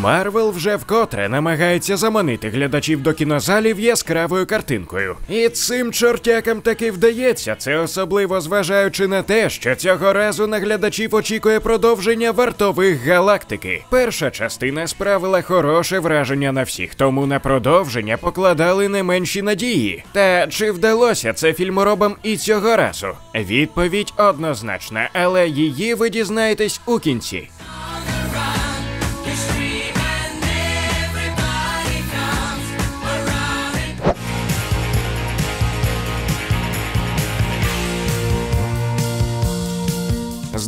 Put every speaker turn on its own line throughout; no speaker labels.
Марвел вже вкотре намагається заманити глядачів до кінозалів яскравою картинкою. І цим чортякам таки вдається. Це особливо зважаючи на те, що цього разу на глядачів очікує продовження вартових галактики. Перша частина справила хороше враження на всіх, тому на продовження покладали не менші надії. Та чи вдалося це фільморобам і цього разу? Відповідь однозначна, але її ви дізнаєтесь у кінці.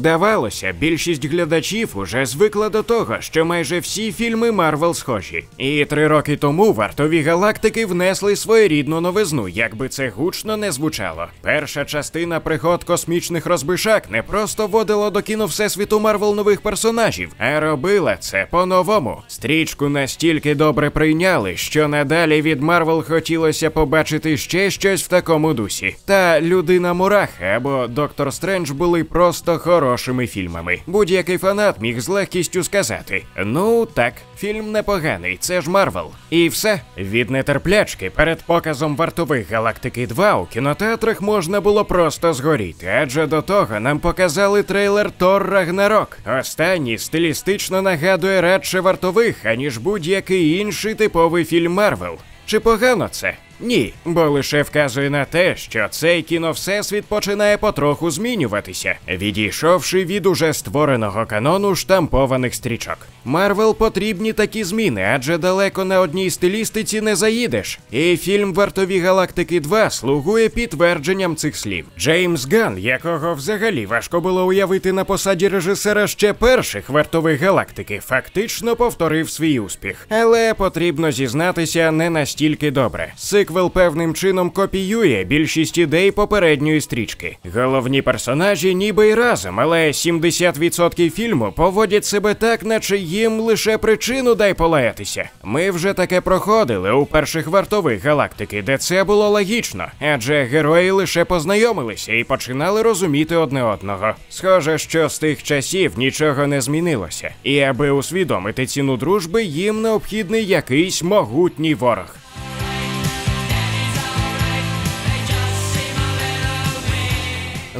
Здавалося, більшість глядачів уже звикла до того, що майже всі фільми Марвел схожі. І три роки тому вартові галактики внесли своєрідну новизну, як би це гучно не звучало. Перша частина пригод космічних розбишак не просто вводила до кіно всесвіту Марвел нових персонажів, а робила це по-новому. Стрічку настільки добре прийняли, що надалі від Марвел хотілося побачити ще щось в такому дусі. Та людина Мураха або Доктор Стрендж були просто хорошими фільмами. Будь-який фанат міг з легкістю сказати: ну так, фільм непоганий, це ж Марвел. І все від нетерплячки перед показом вартових галактики 2 у кінотеатрах можна було просто згоріти, адже до того нам показали трейлер Тор Рагнарок. Останній стилістично нагадує радше вартових, аніж будь-який інший типовий фільм Марвел. Чи погано це? Ні, бо лише вказує на те, що цей кіновсесвіт починає потроху змінюватися, відійшовши від уже створеного канону штампованих стрічок. Марвел потрібні такі зміни, адже далеко на одній стилістиці не заїдеш. І фільм Вартові Галактики 2 слугує підтвердженням цих слів. Джеймс Ган, якого взагалі важко було уявити на посаді режисера ще перших вартових галактики, фактично повторив свій успіх. Але потрібно зізнатися не настільки добре. Сиквел певним чином копіює більшість ідей попередньої стрічки. Головні персонажі ніби й разом, але 70% фільму поводять себе так, наче їм лише причину дай полаятися. Ми вже таке проходили у перших вартових галактики, де це було логічно, адже герої лише познайомилися і починали розуміти одне одного. Схоже, що з тих часів нічого не змінилося, і аби усвідомити ціну дружби, їм необхідний якийсь могутній ворог.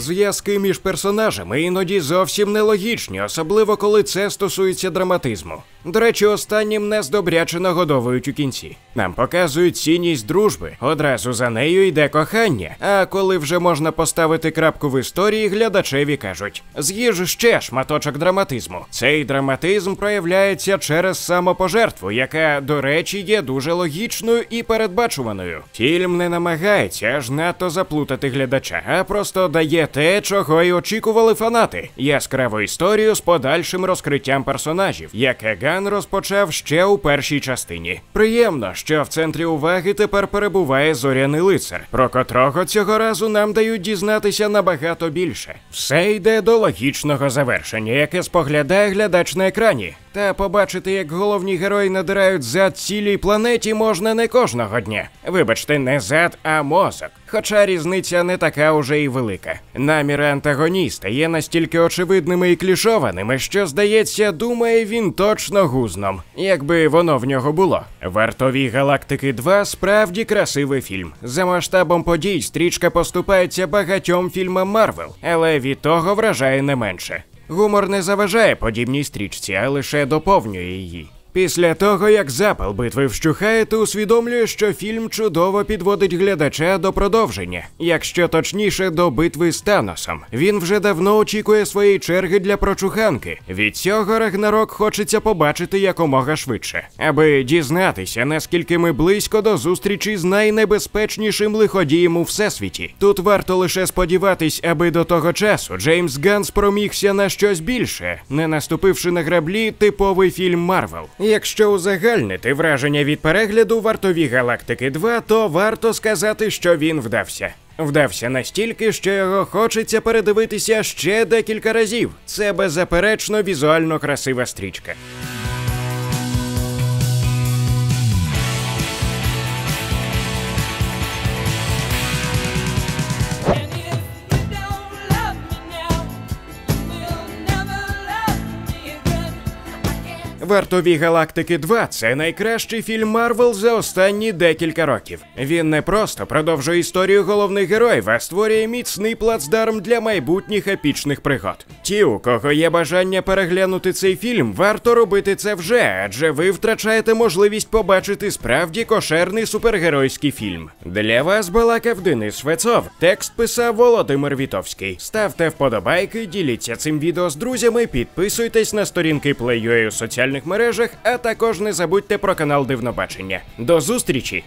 Зв'язки між персонажами іноді зовсім нелогічні, особливо коли це стосується драматизму. До речі, останнім не здобряче нагодовують у кінці. Нам показують цінність дружби. Одразу за нею йде кохання. А коли вже можна поставити крапку в історії, глядачеві кажуть: з'їж ще шматочок драматизму. Цей драматизм проявляється через самопожертву, яка, до речі, є дуже логічною і передбачуваною. Фільм не намагається аж надто заплутати глядача, а просто дає те, чого й очікували фанати: яскраву історію з подальшим розкриттям персонажів, яке Ган розпочав ще у першій частині. Приємно, що в центрі уваги тепер перебуває зоряний лицар, про котрого цього разу нам дають дізнатися набагато більше. Все йде до логічного завершення, яке споглядає глядач на екрані. Та побачити, як головні герої надирають зад цілій планеті, можна не кожного дня. Вибачте, не зад, а мозок. Хоча різниця не така уже і велика. Наміри антагоніста є настільки очевидними і клішованими, що, здається, думає він точно гузном, якби воно в нього було. Вартові галактики 2 справді красивий фільм. За масштабом подій стрічка поступається багатьом фільмам Марвел, але від того вражає не менше. Гумор не заважає подібній стрічці, а лише доповнює її. Після того, як запал битви вщухає, ти усвідомлюєш, що фільм чудово підводить глядача до продовження, якщо точніше до битви з Таносом. Він вже давно очікує своєї черги для прочуханки. Від цього Рагнарок хочеться побачити якомога швидше, аби дізнатися, наскільки ми близько до зустрічі з найнебезпечнішим лиходієм у всесвіті. Тут варто лише сподіватись, аби до того часу Джеймс Ганн спромігся на щось більше, не наступивши на граблі типовий фільм Марвел. Якщо узагальнити враження від перегляду вартові галактики 2, то варто сказати, що він вдався. Вдався настільки, що його хочеться передивитися ще декілька разів. Це беззаперечно візуально красива стрічка. Вартові галактики 2 це найкращий фільм Марвел за останні декілька років. Він не просто продовжує історію головних героїв, а створює міцний плацдарм для майбутніх епічних пригод. Ті, у кого є бажання переглянути цей фільм, варто робити це вже, адже ви втрачаєте можливість побачити справді кошерний супергеройський фільм. Для вас балакав Денис Швецов. Текст писав Володимир Вітовський. Ставте вподобайки, діліться цим відео з друзями, підписуйтесь на сторінки Play.ua у соціальних мережах, а також не забудьте про канал Дивнобачення. До зустрічі!